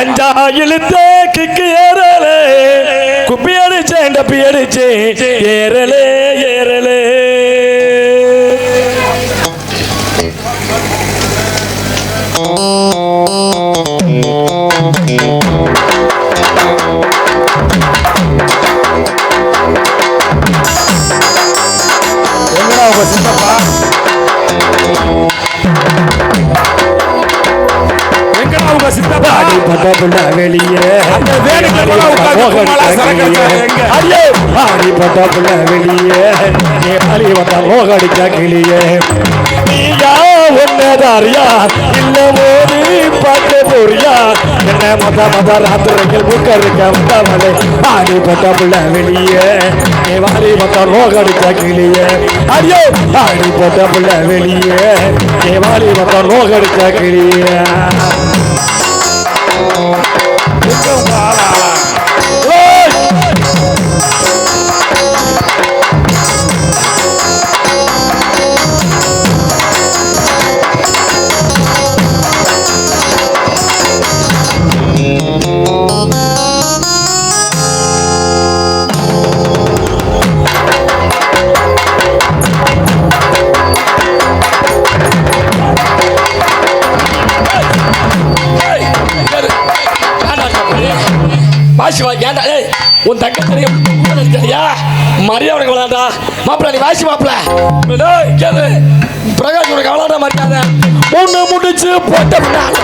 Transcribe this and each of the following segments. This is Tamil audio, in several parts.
கஞ்சா இழுத்து கிக்கு ஏறலே. குப்பி அடிச்சேன் டப்பி அடிச்சேன் ஏறலே. எங்க? அடியே. ஆடிப்பட்ட புள்ள வெளியே. நீ அலி வந்த மோகடிச்ச கிளியே. நீயா ஒன்னதாரியா இல்ல மோதி பார்க்க போறியா என்ன மத மத ராத்திரிகள் புக்க இருக்க வந்தவளே. ஆடிப்பட்ட புள்ள வெளியே. நீ வாரி வந்த மோகடிச்ச கிளியே. அடியோ. ஆடிப்பட்ட புள்ள வெளியே. நீ வாரி வந்த மோகடிச்ச கிளியே. வாசி வா ஏன்டா ஏய் உன் தங்க தெரியும் தெரியா மரியாதை விளாண்டா மாப்பிள்ள நீ வாசி மாப்பிள்ள கேளு. பிரகாஷ் உனக்கு விளாட மரியாதை. ஒண்ணு முடிச்சு போட்ட கூடாது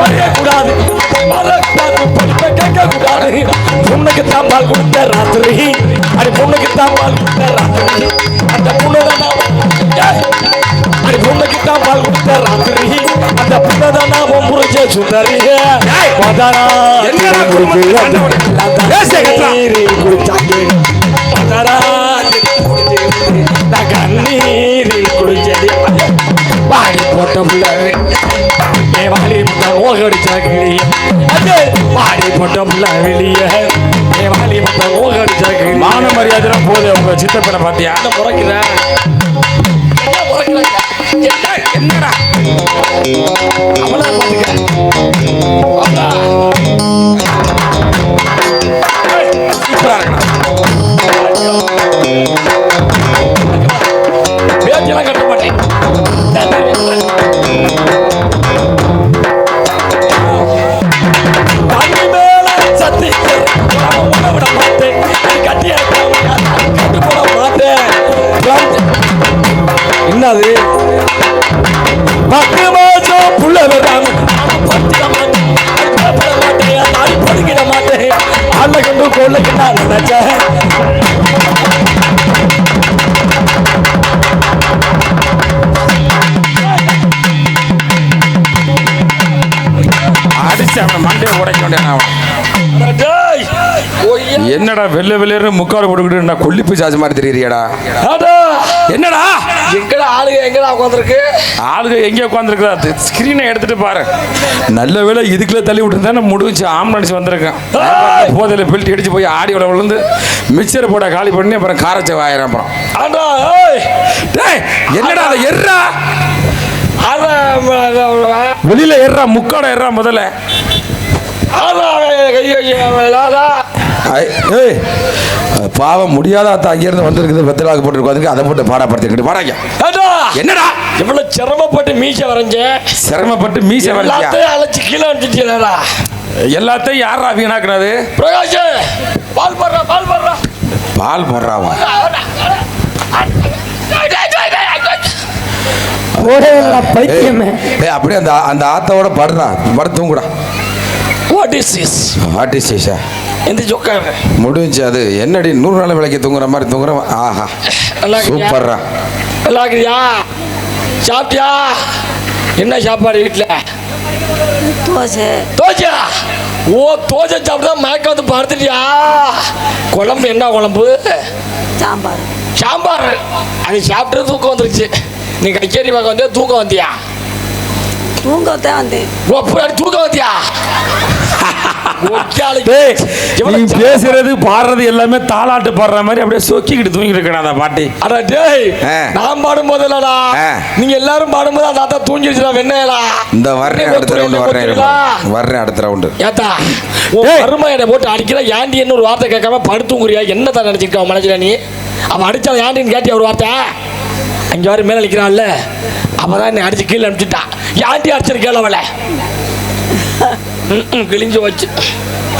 பண்ணக்கூடாது மறக்கூடாது படிப்பை கேட்கக்கூடாது. பொண்ணுக்கு தான் பால் கொடுத்த ராத்திரி. கண்டவனே? பேச கட்டா. குடிச்சாங்க நான் கண்ணீரில் குடிச்சது வாடி போட்ட பிள்ளை வாடி போட்ட ஓகடிச்ச கிளி அது. வாடி போட்ட பிள்ளை வெளியே. ஏ வாடி போட்ட ஓகடிச்ச கிளி மான மரியாதை போது உங்க சித்தப்பனை பாத்தியா என்ன முறைக்கிறேன் என்னடா? அவளை பார்த்துக்க. என்னடா வெள்ளை வெள்ளையரு முக்காடு போட்டுக்கிட்டு நான் கொல்லி பிசாசு மாதிரி தெரியறியாடா? என்னடா? எங்கடா ஆளுங்க எங்கடா உட்காந்துருக்கு ஆளுங்க எங்கே உட்காந்துருக்குறா ஸ்க்ரீனை எடுத்துட்டு பாரு. நல்ல வேளை இதுக்குள்ள தள்ளி விட்டுருந்தா முடிஞ்சு ஆம்புலன்ஸ் வந்திருக்கேன் போதையில் பெல்ட் அடிச்சு போய் ஆடி விட விழுந்து மிக்சரை போட காலி பண்ணி அப்புறம் காரச்சை வாயிரம் அப்புறம். என்னடா அதை எர்றா? வெளியில எர்றா முக்காட எர்றா முதல்ல. ஏய் பாவம் முடியாத அத்தை அங்கேருந்து வந்திருக்குது வெத்தலாக்கு போட்டுருக்காதுக்கு அதை போட்டு பாடப்படுத்திக்கிட்டு பாடாங்க என்னடா எவ்வளவு சிரமப்பட்டு மீச வரைஞ்சேன் சிரமப்பட்டு மீச எல்லாத்தையும் அழைச்சு கீழே வந்துட்டீங்களா எல்லாத்தையும் யாரா வீணாக்குனது பிரகாஷ் பால் போடுறா பால் போடுறா பால் போடுறாவா அப்படியே அந்த அந்த ஆத்தோட படுறா படு தூங்குடா what is this what is Isha எந்த சொக்காங்க முடிஞ்சு அது என்னடி நூறு நாள் விலைக்கு தூங்குற மாதிரி தூங்குற? ஆஹா. நல்லா? சூப்பர்ரா. நல்லா இருக்கிறியா சாப்பிட்டியா? என்ன சாப்பாடு வீட்டில் தோசை. தோசையா? ஓ தோசை சாப்பிட்டா மயக்கம் வந்து படுத்துட்டியா? குழம்பு என்ன குழம்பு? சாம்பார். சாம்பார். அது சாப்பிட்டு தூக்கம் வந்துருச்சு. நீ கச்சேரி பார்க்க வந்தியா தூக்கம் வந்தியா? தூங்கத்தான் வந்தேன். ஓ தூக்கம் வந்தியா? நீ பேசுறது பாடுறது எல்லாமே தாலாட்டு பாடுற மாதிரி அப்படியே சொக்கிக்கிட்டு தூங்கிட்டு இருக்கணும் அந்த பாட்டி. அட டேய். நான் பாடும்போது இல்லடா. நீங்க எல்லாரும் பாடும்போது அந்த தாத்தா தூங்கிடுச்சுடா வெண்ணையலா? இந்த வர்றேன் அடுத்த ரவுண்டு வர்றேன். வர்றேன் அடுத்த ரவுண்டு ஏத்தா உன் டேய். மருமையனை போட்டு அடிக்கிற ஏண்டி என்ன ஒரு வார்த்தை கேட்காம படுத்துங்குறியா என்ன தான் நினைச்சிருக்க அவன் மனசுல நீ? அவன் அடிச்சா ஏண்டின்னு கேட்டியா ஒரு வார்த்தை? அங்க வர மேல நிக்கிறான்ல அவதான் என்னை அடிச்சு கீழே அனுப்பிச்சிட்டான். ஏன்டி அடிச்சிருக்கேன் அவளை? கிழிஞ்சு வச்சு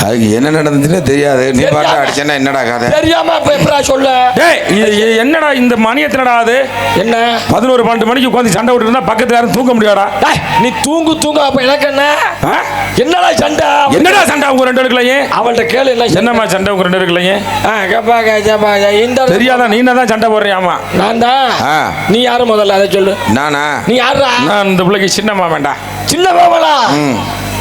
அதுக்கு என்ன நடந்துச்சுன்னு தெரியாது. நீ பாட்டு. அடிச்சேன்னா என்னடா கதை? தெரியாம இப்ப எப்படா சொல்ல? டேய் இது இது என்னடா இந்த மணி எத்தனடா அது? என்ன? பதினோரு பன்னெண்டு மணிக்கு உட்காந்து சண்டை விட்டு இருந்தா பக்கத்துல யாரும் தூங்க முடியாடா டேய், நீ தூங்கு தூங்க அப்ப எனக்கு என்ன? ஆ? என்னடா சண்டை? என்னடா சண்டை உங்க ரெண்டு இருக்கலையே அவள்கிட்ட கேளு என்ன என்னம்மா சண்டை உங்க ரெண்டு இருக்கலையே ஆ கேப்பா கேப்பா இந்த தெரியாதா நீ தான் சண்டை போடுறியாமா நான் தான்? ஆ. நீ யாரு முதல்ல அதை சொல்லு. நானா? நீ யாருடா நான் இந்த பிள்ளைக்கு சின்ன மாமேண்டா சின்ன மாமனா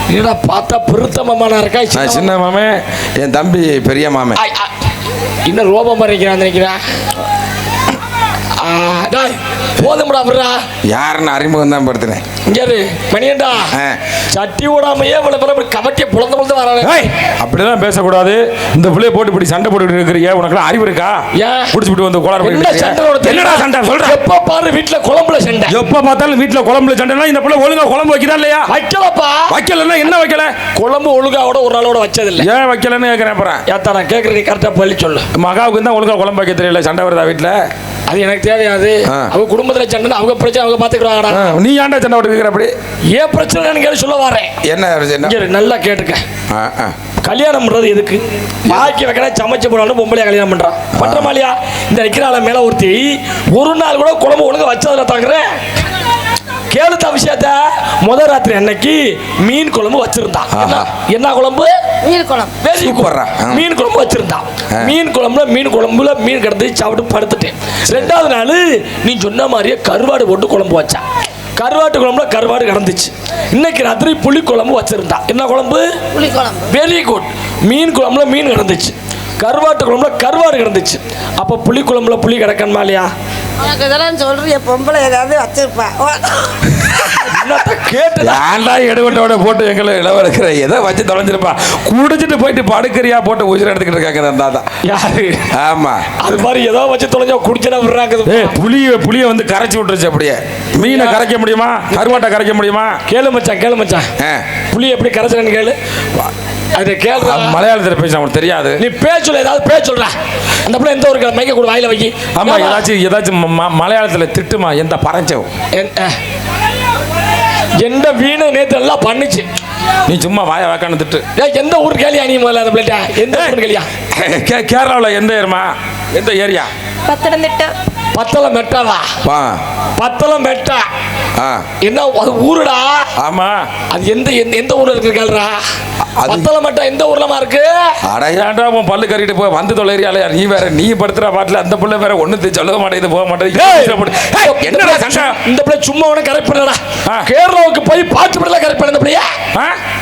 என்னடா பார்த்தா பெருத்த மாமனா இருக்கா? நான் சின்ன மாமே. என் தம்பி பெரிய மாமே. இன்னும் ரோபம் பண்ணிக்கிறான் நினைக்கிறேன் டேய், போதும்டா விட்றா. யாருன்னு அறிமுகம் தான் படுத்தினேன் இங்க இரு மணியண்டா. சட்டி விடாமையே இவ்வளவு பேர் அப்படி கவட்டிய புலந்து புலந்து வரானே. அப்படிலாம் பேசக்கூடாது. இந்த பிள்ளைய போட்டு இப்படி சண்டை போட்டு இருக்கிறீங்க உனக்குலாம் அறிவு இருக்கா? ஏன்? குடிச்சுட்டு வந்து கோளாறு என்ன சண்டை என்னடா சண்டை? சொல்ற. எப்ப பாரு வீட்டுல குழம்புல சண்டை. எப்ப பார்த்தாலும் வீட்டுல குழம்புல சண்டைனா இந்த பிள்ளை ஒழுங்கா குழம்பு வைக்கிறா இல்லையா? வைக்கலப்பா. வைக்கலன்னா என்ன வைக்கல? குழம்பு ஒழுங்காவோட ஒரு நாளோட வச்சதில்லை. ஏன் வைக்கலன்னு கேட்கிறேன் அப்புறம். ஏத்தா நான் கேட்கறேன் நீ கரெக்டா பள்ளி சொல்லு. மகாவுக்கு தான் ஒழுங்கா குழம்பு வைக்க தெரியல சண்டை வருதா வீட்டுல அது எனக்கு தெரியாது. ஆ. அவங்க குடும்பத்துல சண்டை அவங்க பிரச்சனை அவங்க பாத்துக்கிறாங்கடா நீ ஏன்டா சண்டை போட்டு இருக்கிற அப்படி? ஏன் பிரச்சனை கேள்வி சொல்ல வரேன். என்ன நல்லா கேட்டுக்க. கல்யாணம் பண்றது எதுக்கு? பாக்கி வைக்கணும் சமைச்சு போனாலும் பொம்பளையா கல்யாணம் பண்றான். பண்றமா இல்லையா? இந்த நிக்கிறாள மேல ஒருத்தி ஒரு நாள் கூட குழம்பு ஒழுங்கா வச்சதுல தாங்குறேன். கேளுத்த விஷயத்த? முத ராத்திரி அன்னைக்கு மீன் குழம்பு வச்சிருந்தான் என்ன- குழம்பு. சூப்பர்ரா. ஆ. மீன் குழம்பு வச்சிருந்தான். மீன் குழம்புல மீன் குழம்புல மீன் கிடந்து சாப்பிட்டு படுத்துட்டேன். ரெண்டாவது நாள் நீ சொன்ன மாதிரியே கருவாடு போட்டு குழம்பு வச்சான் கருவாட்டு குழம்புல கருவாடு கிடந்துச்சு இன்னைக்கு ராத்திரி புளி குழம்பு வச்சிருந்தான் என்ன குழம்பு? புளி குழம்பு. வெரி குட் மீன் குழம்புல மீன் கிடந்துச்சு கருவாட்டு குழம்புல கருவாடு கிடந்துச்சு அப்போ புளி குழம்புல புளி கிடக்கணுமா இல்லையா? உனக்கு இதெல்லாம் சொல்றிய பொம்பளை ஏதாவது வச்சிருப்பா. ஏன்டா எடுவட்டோட போட்டு எங்களை இளவரக்கிற எதை வச்சு தொலைஞ்சிருப்பா. குடிச்சிட்டு போயிட்டு படுக்கறியா போட்டு உயிரை எடுத்துக்கிட்டு இருக்காங்க அந்த தாத்தா. யாரு? ஆமா. அது மாதிரி ஏதோ வச்சு தொலைஞ்சா குடிச்சா விடுறாங்க புளிய புளிய வந்து கரைச்சி விட்டுருச்சு அப்படியே. மீனை கரைக்க முடியுமா? கருவாட்டை கரைக்க முடியுமா? கேளு மச்சான் கேளு மச்சான். ஆ. புளி எப்படி கரைச்சலன்னு கேளு. அது அது மலையாளத்தில் பேச அவனுக்கு தெரியாது. நீ பேர் சொல்ல ஏதாவது பேர் சொல்ற அந்த பிள்ளை எந்த ஒரு மைக்க கூட வாயில வைக்கி. ஆமா ஏதாச்சும் ஏதாச்சும் மலையாளத்துல திட்டுமா எந்த பறஞ்சவும். எந்த வீணை நேத்து எல்லாம் பண்ணுச்சு. நீ சும்மா வாய வாக்கான்னு திட்டு. எந்த ஊர் கேளியா நீ முதல்ல அந்த பிள்ளைட்ட எந்த ஊர் கேளியா கே- கேரளாவுல எந்த ஏரியா எந்த ஏரியா? பத்திரந்திட்ட பத்தளம் மெட்டாவா பா. பத்தளம் மெட்டா ஆ. என்ன அது ஊருடா? ஆமா. அது எந்த எந்த- ஊர்ல இருக்கு கேளுடா? அது- பத்தளம் மெட்டா எந்த ஊர்லமா இருக்கு? அட ஏன்டா உன் பல்லு கறிட்டு போய் வந்து தொலைறியால நீ வேற நீ படுத்துற பாட்டுல அந்த புள்ள வேற ஒண்ணு சொல்ல மாட்டேங்குது போக மாட்டேங்குது. என்னடா இந்த பிள்ளை சும்மா உன கரெக்ட் பண்ணடா. கேரளாவுக்கு போய் பாட்டு பாடலாம் கரெக்ட் பண்ண இந்த பிள்ளையா?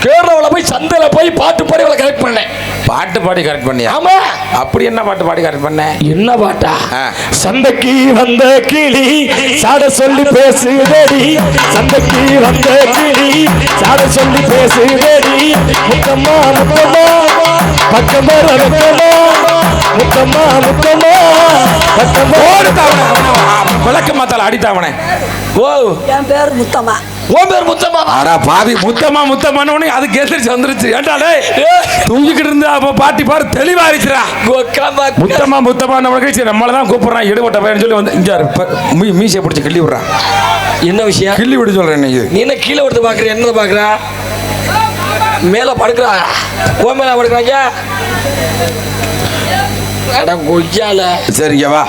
கேரளாவில் போய் சந்தையில போய் பாட்டு பாடி பாட்டு பாடி கரெக்ட் பண்ணியா? ஆமா. அப்படி என்ன பாட்டு பாடி கரெக்ட் பண்ண? என்ன பாட்டா. சந்தைக்கு வந்த கிளி சாட சொல்லி பேசுதடி சந்தைக்கு வந்த கிளி சாட சொல்லி பேசுதடி முத்தம்மா முத்தம்மா பக்கமா முத்தம்மா முத்தம்மா முத்தம்மா. விளக்கு மாத்தால அடித்தாவனே. ஓ. என் பேர் முத்தம்மா. உன் பேர் முத்தம்மா அடா பாவி முத்தம்மா முத்தம்மான்னு உடனே அதுக்கு எதிர்த்து வந்துருச்சு. ஏன்டா டேய் தூங்கிக்கிட்டு இருந்தா அப்ப பாட்டி பாரு தெளிவா இருச்சுடா முத்தம்மா முத்தம்மா நம்ம கழிச்சு நம்மள தான் கூப்பிடுறான். எடுபட்ட பையன் சொல்லி வந்து இங்க மீ மீசையை பிடிச்சி கிள்ளி விடுறான் என்ன விஷயம்? கிள்ளி விட சொல்றேன் நீ என்ன கீழே விடுத்து பாக்குற என்ன பாக்குற மேல படுக்கிறா. ஓ மேல படுக்கிறாங்க. அட கொய்யால. சரி இங்க வா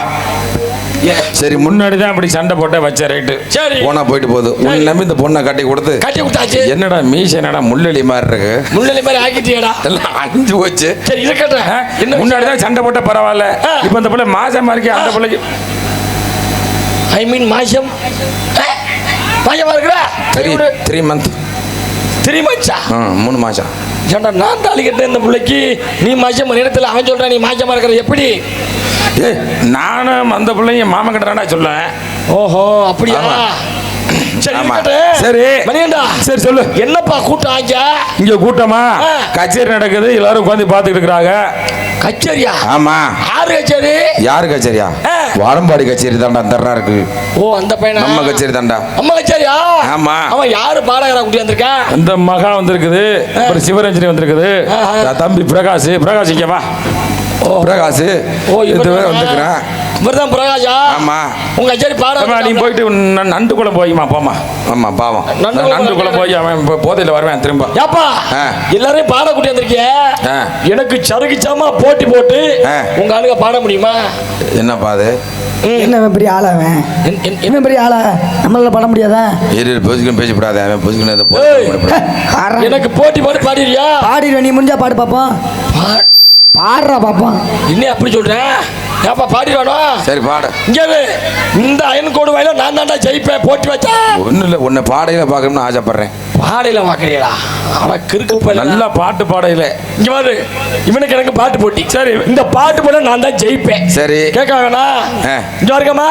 சரி முன் முன்னாடி தான் அப்படி சண்டை போட்ட வச்ச ரைட்டு சரி. போனா போயிட்டு போகுது. உன் நம்பி இந்த பொண்ணை கட்டி கொடுத்து கட்டி விட்டாச்சு என்னடா மீசை என்னடா முள்ளெலி மாதிரி இருக்கு? முள்ளலி மாதிரி ஆக்கிட்டியடா. எல்லாம் அஞ்சு போச்சு. சரி இருக்கட்டும். என்ன முன்னாடி தான் சண்டை போட்ட பரவாயில்ல. இப்போ இந்த பிள்ளை மாசமா இருக்கே அந்த பிள்ளைக்கு ஐ மீன் மாசம். மாசமா இருக்கிறா த்ரீ த்ரீ மந்த் த்ரீ மந்த்ஸா மூணு மாசம். ஏன்டா நான் தாலி கட்டேன் இந்த பிள்ளைக்கு? நீ மாசம் நேரத்தில் அவன் சொல்றான் நீ மாசமா இருக்கிற எப்படி? நானும் அந்த பிள்ளைங்க மாமன் கிட்டா சொல்லேன் ஓஹோ அப்படியா. சரி. சரி. சொல்லு. என்னப்பா கூட்டம் ஆங்க இங்க கூட்டமா. கச்சேரி நடக்குது எல்லாரும் உட்காந்து பாத்துக்கிட்டு இருக்கிறாங்க. கச்சேரியா? ஆமா. யாரு கச்சேரி? யாரு கச்சேரியா? வாரம்பாடி கச்சேரி தாண்டா தர்றா இருக்கு. ஓ அந்த பையனா? நம்ம கச்சேரி தாண்டா அம்மா கச்சேரியா? ஆமா. அவன் யாரு பாடகரா குட்டி வந்திருக்கா? இந்த மகா வந்திருக்குது. அப்புறம் சிவரஞ்சனி வந்திருக்குது. தம்பி பிரகாஷ் பிரகாஷ் இங்க வா. பிரகாஷ் ஓ இது வேற வந்துக்கிறேன் இவர்தான் பிரகாஷா ஆமா. உங்க கச்சேரி பாட அம்மா, நீ போயிட்டு நண்டு குளம் போய்மா போமா. ஆமா பாவம். நண்டு குளம் போய் அவன் போதையில் வருவேன் திரும்ப. ஏப்பா ஆ. எல்லாரையும் பாட கூட்டி வந்திருக்கிய? ஆ. எனக்கு சருகிச்சாமா போட்டி போட்டு ஆ. உங்க ஆளுங்க பாட முடியுமா? என்னப்பா அது? என்ன பெரிய ஆளா அவன்? என்- என்- என்ன பெரிய ஆளா? நம்மளால பண்ண முடியாதா? இரு பொசுக்கணும் பேசப்படாத அவன் பொசுக்கணும். போட்டு எனக்கு போட்டி போட்டு பாடிடுறியா பாடிடுவேன் நீ முடிஞ்சா பாடு பாப்போம். பா- பாடுறா பாப்போம் என்ன அப்படி சொல்றேன் ஏப்பா பாடிடுவானோ? சரி பாடு. இங்க. இந்த அயன் கோடு வயல நான் தான்டா ஜெயிப்பேன் போட்டி வச்சா. ஒன்றும் இல்லை உன்னை பாடையில பார்க்கணும்னு ஆசைப்படுறேன். பாடையில வாக்குறீங்களா அவன் கிறுக்கு. நல்லா பாட்டு பாடையில. இங்க பாரு. இவனுக்கு எனக்கு பாட்டு போட்டி. சரி இந்த பாட்டு போல நான் தான் ஜெயிப்பேன். சரி. கேட்க வேணா? ஆ. இங்க இருக்கமா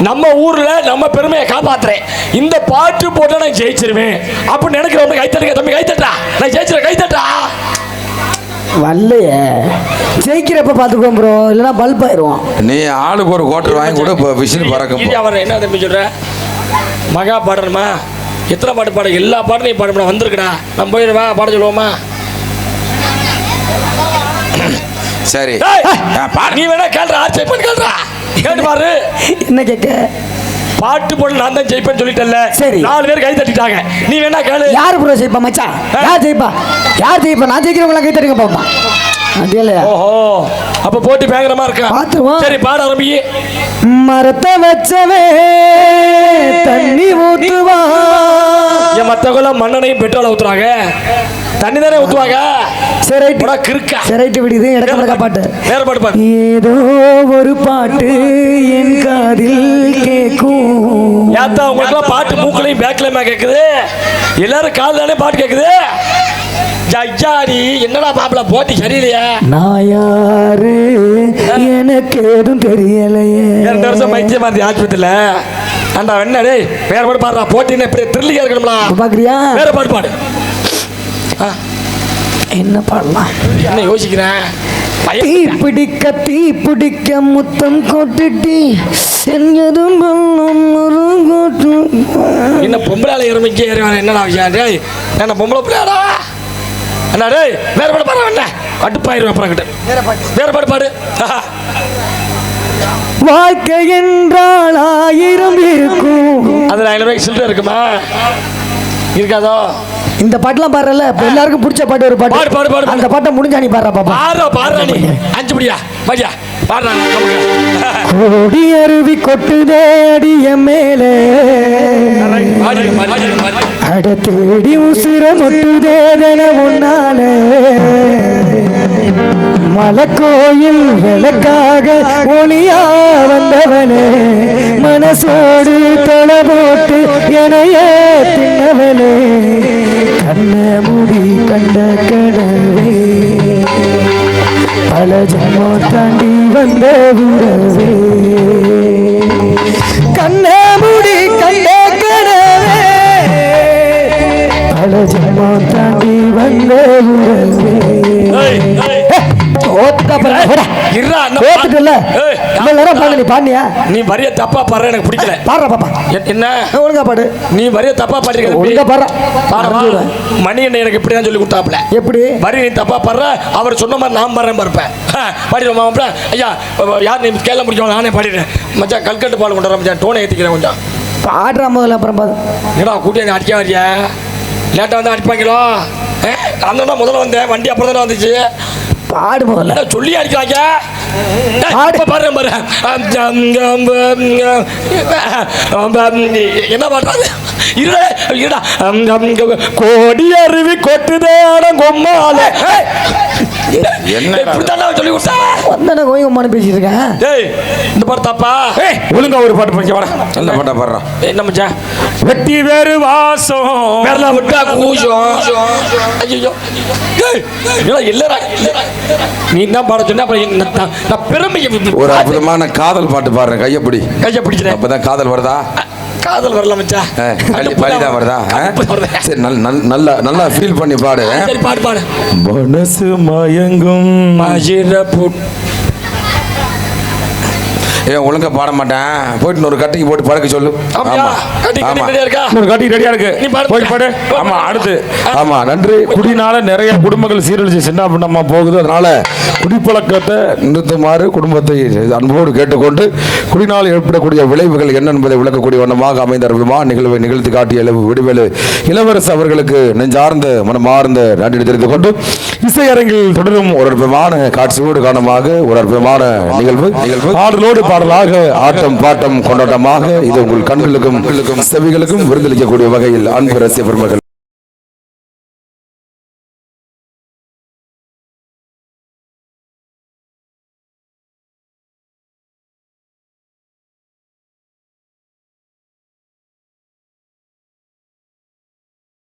நம்ம ஊர்ல நம்ம பெருமையை காப்பாத்துறேன். இந்த பாட்டு போட்டா நான் ஜெயிச்சிருவேன். அப்படின்னு நினைக்கிறவங்க கை தட்டுங்க தம்பி கை தட்டா நான் ஜெயிச்சிருவேன். கை தட்டா வரலையே. ஜெயிக்கிறப்ப பார்த்துக்குவோம் ப்ரோ இல்லைன்னா பல்ப் ஆயிடுவோம். நீ ஆளுக்கு ஒரு கோட்டர் வாங்கி கூட இப்போ விசில் பறக்கும் அவர் என்ன தம்பி சொல்ற? மகா பாடணுமா? எத்தனை பாட்டு பாட? எல்லா பாட்டும் நீ பாட வந்திருக்கடா. நம்ம போயிடுவா பாட சொல்லுவோமா? சரி. நீ வேணா கேள்றா ஆர்ச்சை பண்ணி கேள்றா கேட்டு பாரு. என்ன கேட்க? பாட்டு போட்டு நான் தான் ஜெயிப்பேன்னு சொல்லிட்டேன்ல. சரி. நாலு பேர் கை தட்டிட்டாங்க. நீ வேணா கேளு. யார் ப்ரோ ஜெயிப்பா மச்சான்? யார் ஜெயிப்பா? யார் ஜெயிப்பா? நான் ஜெயிக்கிறவங்களாம் கை தட்டுங்க பாப்பா ஓஹோ அப்ப போட்டி பயங்கரமா இருக்கா. சரி பாட ஆரம்பி மரத்தை வச்சவே தண்ணி ஊத்துவா. என் மத்தவங்கள மண்ணனையும் பெட்ரோல ஊத்துறாங்க? தண்ணி தானே ஊத்துவாங்க? சரி ரைட்டு. போடா கிறுக்கா. சரி ரைட்டு விடுது இடக்க பாட்டு வேற பாட்டு பாடு. ஏதோ ஒரு பாட்டு என் காதில் கேட்கும் ஏத்தா உங்களுக்கு பாட்டு மூக்களையும் பேக்லயுமா கேக்குது? எல்லாரும் காது தானே பாட்டு கேக்குது? ஜஜ்ஜாடி என்னடா மாப்பிள போட்டி சரியில்லையா? நான் யாரு? எனக்கு எதுவும் தெரியலையே. ரெண்டு வருஷம் மைத்தியம் மாதிரி ஆஸ்பத்திரியில. ஆண்டா என்ன டேய் வேற பாட்டு பாடுறா. போட்டின்னு இப்படி த்ரில்லிங்கா இருக்கணும்ல. பாக்குறியா? வேற பாடு. ஆ, என்ன பாடலாம்? என்ன யோசிக்கிறேன்? தீ பிடிக்க தீ பிடிக்க முத்தம் கொட்டுட்டி. கொட்டு. என்ன பொம்பளை இறமைக்கு ஏறி என்னடா விஷயம்? என்ன பொம்பளை பிள்ளையாடா? அண்ணா டேய் வேற பாடு பாரு என்ன கட்டுப்பாயிரும் அப்புறம் கிட்ட. வேற பாடு பாடு. ஆஹா. வாழ்க்கை என்றால் ஆயிரம் இருக்கும். அதுல ஐநூறு ரூபாய்க்கு சில்லறை இருக்குமா? இருக்காதோ? இந்த பாட்டுலாம் பாடுறல இப்ப எல்லாருக்கும் பிடிச்ச பாட்டு ஒரு பாடு, பாட்டு. பாடு, பாடு, பாடு. அந்த பாட்டை முடிஞ்சா நீ பாடுறா பாப்பா. பாடுறா பாடுறா நீ. அஞ்சு படியா பாடியா? கோடி அருவி கொட்டுதே அடிய மேலே. அட தேடி உசுர மொட்டுதேதன உன்னாலே. மலக்கோயில் விளக்காக ஒளியா வந்தவனே. மனசோடு தொலை போட்டு எனையே தின்னவனே. கண்ண முடி கண்ட கனவே பல ஜமோ தாண்டி வந்த உறவே கண்ண முடி கண்ட கனவே பல ஜமோ தாண்டி வந்த உறவே. தோத்த பிறகு இவ்வளவு நேரம் பாடு நீ பாடினியா? நீ வரிய தப்பா பாடுற எனக்கு பிடிக்கல. பாடுற பாப்பா. என்ன? ஒழுங்கா பாடு. நீ வரிய தப்பா ஒழுங்கா பாடிருக்க பாடுற. பாடவா மணி என்ன எனக்கு இப்படி தான் சொல்லி கொடுத்தாப்புல. எப்படி? வரி நீ தப்பா பாடுற அவர் சொன்ன மாதிரி நான் பாடுறேன் பார்ப்பேன் பாடிடுவோம் மாப்பிள ஐயா யார் நீ கேள்வி முடிக்கும் நானே பாடிடுறேன். மச்சான் கல்கட்டு பால் கொண்டு மச்சான் டோனை ஏற்றிக்கிறேன் கொஞ்சம். பாடுற முதல்ல அப்புறம் பாடு. என்னடா கூட்டி அடிக்க வரியா? லேட்டாக வந்து அடிப்பாங்களோ? அந்த முதல்ல வந்தேன் வண்டி அப்புறம் தானே வந்துச்சு. பாடு முதல்ல. சொல்லி அடிக்கிறாங்க ஏய், பாடு. இப்ப பாரு என்ன பண்றது இருடா கோடி அருவி கொட்டுதே கொம்மால என்ன சொல்லி கொடுத்தா? வந்தானே கோயிங் உமானு பேசிட்டு இருக்கேன். டேய் இந்த பாட்டு தப்பா? ஏய் ஒழுங்கா ஒரு பாட்டு படிக்க வாடா. நல்ல பாட்டா பாடுறான்? என்ன மச்சான்? வெட்டி வேறு வாசம். வேறலாம் விட்டா கூச்சம் ஐயோ ஏய், என்னடா இல்லடா. நீ என்ன பாட சொன்ன? அப்புறம் நான் பெருமை ஒரு அற்புதமான காதல் பாட்டு பாடுறேன். கையப்பிடி கையை பிடிக்கிறேன். அப்பதான் காதல் வருதா? காதல் வரல வலி வலிதான் வருதா. சரி நல் நல் நல்லா நல்லா ஃபீல் பண்ணி பாடு சரி பாடு பாடு. மனசு மயங்கும். மகிழ புட் ஏன் ஒழுங்கா பாட மாட்டேன். போயிட்டு ஒரு கட்டிக்கு போட்டு பழக்க சொல்லு. ஆமா. கட்டி ஆமா. கட்டி இருக்கா? இன்னொரு காட்டி ரெடியா இருக்கு. நீ பாடு. போய் பாடு. ஆமா அடுத்து. ஆமா நன்றி. குடினால நிறைய குடும்பங்கள் சீரழிச்சு சின்ன பின்னமா போகுது. அதனால குடிப்பழக்கத்தை நிறுத்துமாறு குடும்பத்தை அன்போடு கேட்டுக்கொண்டு குடினால் ஏற்படக்கூடிய விளைவுகள் என்ன என்பதை விளக்கக்கூடிய வண்ணமாக அமைந்த அற்புதமான நிகழ்வை நிகழ்த்தி காட்டிய விடுவேலு இளவரசு அவர்களுக்கு நெஞ்சார்ந்த மனமார்ந்த நன்றி தெரிந்து கொண்டு இசையரங்கில் தொடரும் ஒரு அற்புதமான காட்சியோடு காரணமாக ஒரு அற்புதமான நிகழ்வு. நிகழ்வு. பாடலோடு பாடலாக ஆட்டம் பாட்டம் கொண்டாட்டமாக இது உங்கள் கண்களுக்கும் செவிகளுக்கும் விருந்தளிக்கக்கூடிய வகையில் அன்பு ரசிக பெருமக்கள்